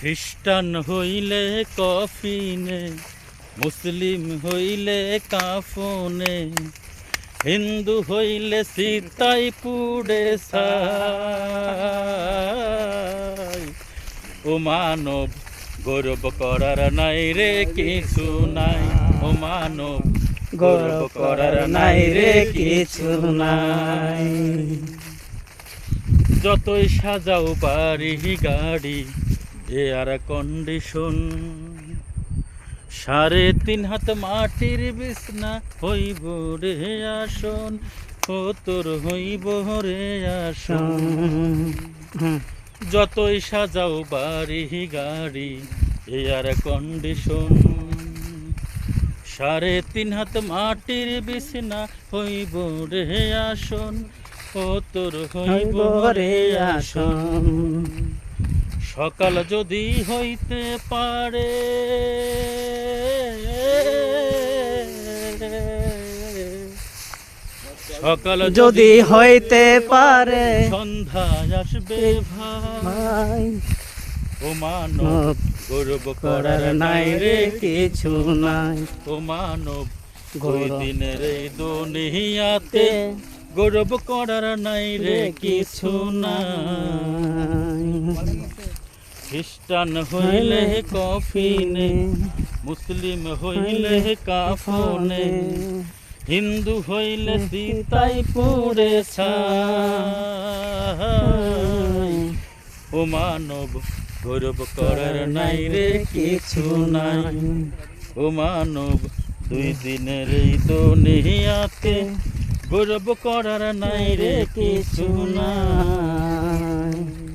খ্রিস্টান হইলে কফিনে, মুসলিম হইলে কাফনে, হিন্দু হইলে সীতাই পুড়ে ও মানব, গৌরব করার নাই রে কিছু নাই। ও মানব, গৌরব করার নাই রে কিছু নাই। যতই সাজাও বাড়ি গাড়ি এয়ার কন্ডিশন সাড়ে তিন হাত মাটির বিছনা হইব রে আসন ও তোর হইব রে আসন। যতই সাজাও বাড়ি গাড়ি এয়ার কন্ডিশন সাড়ে তিন হাত মাটির বিছনা হইব রে আসন ও তোর হইব রে আসন। সকাল যদি হইতে পারে। সকাল যদি হইতে পারে। সন্ধ্যায় আসবে ভাই। ও মানব গৌরব করার নাই রে কিছু নাই। ও মানব ওই দিনের এই দুনিয়াতে গৌরব করার নাই রে কিছু নাই। খ্রিস্টান হইলে কফিনে, মুসলিম হইলে কাফনে, হিন্দু হইলে সীতাই পুরে ও মানব, গৌরব করার নাই রে কিছু নাই। ও মানব, দুই দিনের এই দুনিয়াতে গৌরব করার নাই রে কিছু নাই।